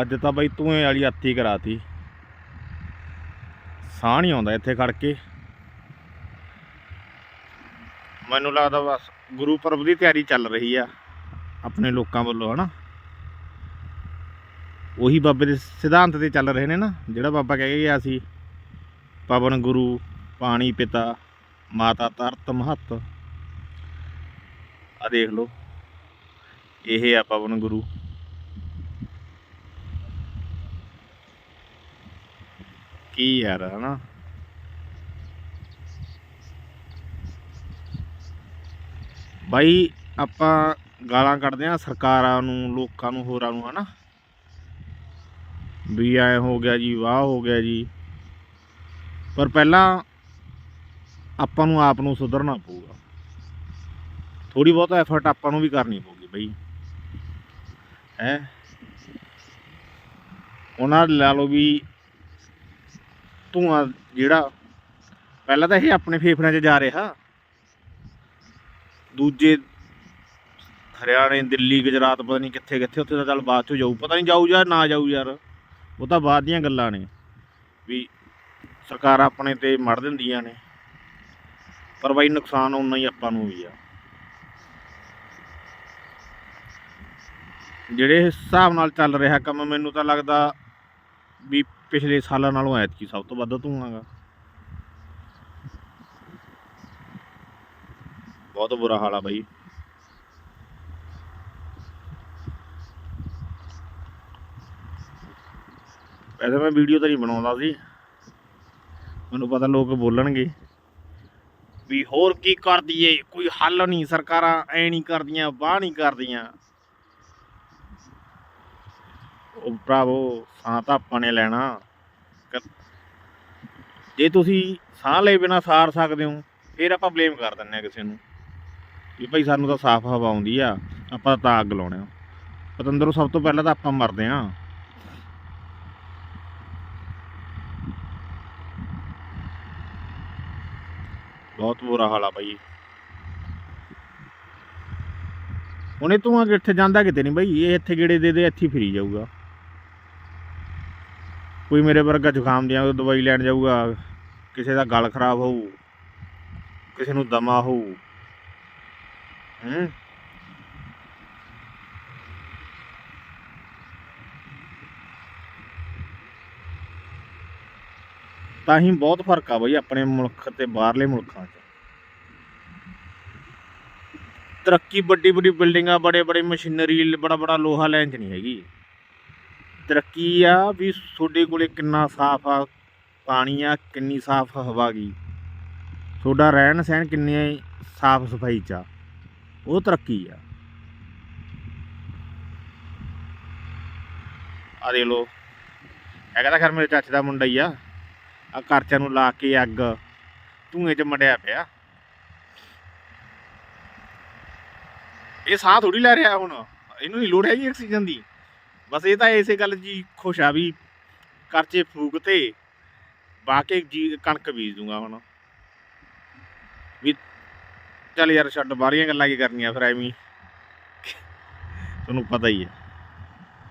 ਅੱਜ ਤਾਂ ਬਾਈ ਤੂੰ ਵਾਲੀ ਹੱਥੀ ਕਰਾਤੀ। ਸਾਹ ਨਹੀਂ ਆਉਂਦਾ ਇੱਥੇ ਖੜ ਕੇ। ਮੈਨੂੰ ਲੱਗਦਾ ਬਸ ਗੁਰੂ ਪਰਬ ਦੀ ਤਿਆਰੀ ਚੱਲ ਰਹੀ ਆ ਆਪਣੇ ਲੋਕਾਂ ਵੱਲੋਂ, ਹਨਾ? ਉਹੀ ਬਾਬੇ ਦੇ ਸਿਧਾਂਤ ਤੇ ਚੱਲ ਰਹੇ ਨੇ ਨਾ, ਜਿਹੜਾ ਬਾਬਾ ਕਹਿ ਕੇ ਗਿਆ ਸੀ, ਪਵਨ ਗੁਰੂ, ਪਾਣੀ ਪਿਤਾ, ਮਾਤਾ ਤਰਤ ਮਹੱਤ। ਆ ਦੇਖ ਲਓ। ਇਹ ਆ ਪਵਨ ਗੁਰੂ। ਕੀ ਯਾਰ, ਹਨਾ? ਬਾਈ, ਆਪਾਂ ਗਾਲਾਂ ਕੱਢਦੇ ਆ ਸਰਕਾਰਾਂ ਨੂੰ, ਲੋਕਾਂ ਨੂੰ, ਹੋਰਾਂ ਨੂੰ, ਹਨਾ? ਵੀ ਐ ਹੋ ਗਿਆ ਜੀ, ਵਾਹ ਹੋ ਗਿਆ ਜੀ। ਪਰ ਪਹਿਲਾਂ ਆਪਾਂ ਨੂੰ ਆਪ ਨੂੰ ਸੁਧਰਨਾ ਪਊਗਾ। ਥੋੜੀ ਬਹੁਤ ਐਫਰਟ ਆਪਾਂ ਨੂੰ ਵੀ ਕਰਨੀ ਪਊਗੀ ਬਈ। ਹੈ? ਉਹਨਾਂ ਲਾ ਲਓ ਵੀ ਧੂਆਂ ਜਿਹੜਾ, ਪਹਿਲਾਂ ਤਾਂ ਇਹ ਆਪਣੇ ਫੇਫੜਿਆਂ 'ਚ ਜਾ ਰਿਹਾ। ਦੂਜੇ ਹਰਿਆਣੇ, ਦਿੱਲੀ, ਗੁਜਰਾਤ, ਪਤਾ ਨਹੀਂ ਕਿੱਥੇ ਕਿੱਥੇ, ਉੱਥੇ ਤਾਂ ਚੱਲ ਬਾਅਦ ਚੋਂ ਜਾਊ। ਪਤਾ ਨਹੀਂ ਜਾਊ ਜਾਂ ਨਾ ਜਾਊ ਯਾਰ, ਉਹ ਤਾਂ ਬਾਅਦ ਦੀਆਂ ਗੱਲਾਂ ਨੇ। ਵੀ ਸਰਕਾਰ ਆਪਣੇ ਤੇ ਮੜ ਦਿੰਦੀਆਂ ਨੇ। ਪਰ ਬਾਈ ਨੁਕਸਾਨ ਉਨਾ ਹੀ ਆਪਾਂ ਨੂੰ ਵੀ ਆ। ਜਿਹੜੇ ਹਿਸਾਬ ਨਾਲ ਚੱਲ ਰਿਹਾ ਕੰਮ, ਮੈਨੂੰ ਤਾਂ ਲੱਗਦਾ ਵੀ ਪਿਛਲੇ ਸਾਲਾਂ ਨਾਲੋਂ ਐਤਕੀ ਸਭ ਤੋਂ ਵੱਧ ਧੂਆਂਗਾ। ਬਹੁਤ ਬੁਰਾ ਹਾਲ ਆ ਬਾਈ। ਵੈਸੇ ਮੈਂ ਵੀਡੀਓ ਤਾਂ ਨਹੀਂ ਬਣਾਉਂਦਾ ਸੀ। ਮੈਨੂੰ ਪਤਾ ਲੋਕ ਬੋਲਣਗੇ ਵੀ ਹੋਰ ਕੀ ਕਰ ਦਈਏ, ਕੋਈ ਹੱਲ ਨਹੀਂ ਸਰਕਾਰਾਂ ਐ ਨਹੀਂ ਕਰਦੀਆਂ ਬਾਹ ਨਹੀਂ ਕਰਦੀਆਂ। ਉਹ ਭਰਾਵੋ, ਸਾਹ ਤਾਂ ਆਪਾਂ ਨੇ ਲੈਣਾ। ਜੇ ਤੁਸੀਂ ਸਾਹ ਲਏ ਬਿਨਾ ਸਾਰ ਸਕਦੇ ਹੋ, ਫਿਰ ਆਪਾਂ ਬਲੇਮ ਕਰ ਦਿੰਦੇ ਆ ਕਿਸੇ ਨੂੰ। ਵੀ ਭਾਈ ਸਾਨੂੰ ਤਾਂ ਸਾਫ਼ ਹਵਾ ਆਉਂਦੀ ਆ, ਆਪਾਂ ਤਾਂ ਅੱਗ ਲਾਉਣੇ ਆ। ਪਤੰਦਰੋਂ, ਸਭ ਤੋਂ ਪਹਿਲਾਂ ਤਾਂ ਆਪਾਂ ਮਰਦੇ ਆ ਬਹੁਤ ਬੁਰਾ ਹਾਲ ਆ ਬਾਈ। ਉਹਨੇ ਤੂੰ ਆ ਕਿੱਥੇ ਜਾਂਦਾ ਕਿਤੇ ਨਹੀਂ ਬਾਈ, ਇਹ ਇੱਥੇ ਗੇੜੇ ਦੇ ਦੇ, ਇੱਥੇ ਹੀ ਫਿਰੀ ਜਾਊਗਾ। ਕੋਈ ਮੇਰੇ ਵਰਗਾ ਜ਼ੁਕਾਮ ਦੀਆਂ ਦਵਾਈ ਲੈਣ ਜਾਊਗਾ, ਕਿਸੇ ਦਾ ਗਲ ਖਰਾਬ ਹੋਊ, ਕਿਸੇ ਨੂੰ ਦਮਾ ਹੋਊ, ਹੂੰ। ਤਾਂ ਹੀ ਬਹੁਤ ਫ਼ਰਕ ਆ ਬਈ ਆਪਣੇ ਮੁਲਕ ਤੇ ਬਾਹਰਲੇ ਮੁਲਕਾਂ 'ਚ। ਤਰੱਕੀ ਵੱਡੀ ਵੱਡੀ ਬਿਲਡਿੰਗਾਂ ਬੜੇ ਬੜੇ ਮਸ਼ੀਨਰੀ ਬੜਾ ਬੜਾ ਲੋਹਾ ਲੈਣ 'ਚ ਨਹੀਂ ਹੈਗੀ। ਤਰੱਕੀ ਆ ਵੀ ਤੁਹਾਡੇ ਕੋਲੇ ਕਿੰਨਾ ਸਾਫ਼ ਆ, ਪਾਣੀ ਆ, ਕਿੰਨੀ ਸਾਫ਼ ਹਵਾ ਗਈ ਤੁਹਾਡਾ ਰਹਿਣ ਸਹਿਣ ਕਿੰਨੇ ਸਾਫ਼ ਸਫ਼ਾਈ ਚ ਆ, ਉਹ ਤਰੱਕੀ ਆ। ਆ ਦੇ ਲੋ ਹੈਗਾ ਤਾਂ ਖੈਰ ਮੇਰੇ ਚਾਚੇ ਦਾ ਮੁੰਡਾ ਹੀ ਆ ਆ ਕਰਚਿਆਂ ਨੂੰ ਲਾ ਕੇ ਅੱਗ ਧੂਏ ਚ ਮੜਿਆ ਪਿਆ। ਇਹ ਸਾਹ ਥੋੜੀ ਲੈ ਰਿਹਾ ਹੁਣ, ਇਹਨੂੰ ਨਹੀਂ ਲੋੜ ਹੈਗੀ ਆਕਸੀਜਨ ਦੀ। ਬਸ ਇਹ ਤਾਂ ਇਸੇ ਗੱਲ ਜੀ ਖੁਸ਼ ਆ ਵੀ ਕਰਚੇ ਫੂਕ ਤੇ ਬਾਕੇ ਜੀ ਕਣਕ ਬੀਜ ਦੂੰਗਾ ਹੁਣ। ਵੀ ਚੱਲ ਯਾਰ ਛੱਡ ਬਾਹਰੀਆਂ ਗੱਲਾਂ ਕੀ ਕਰਨੀਆਂ ਫਿਰ ਐਵੇਂ ਤੁਹਾਨੂੰ ਪਤਾ ਹੀ ਹੈ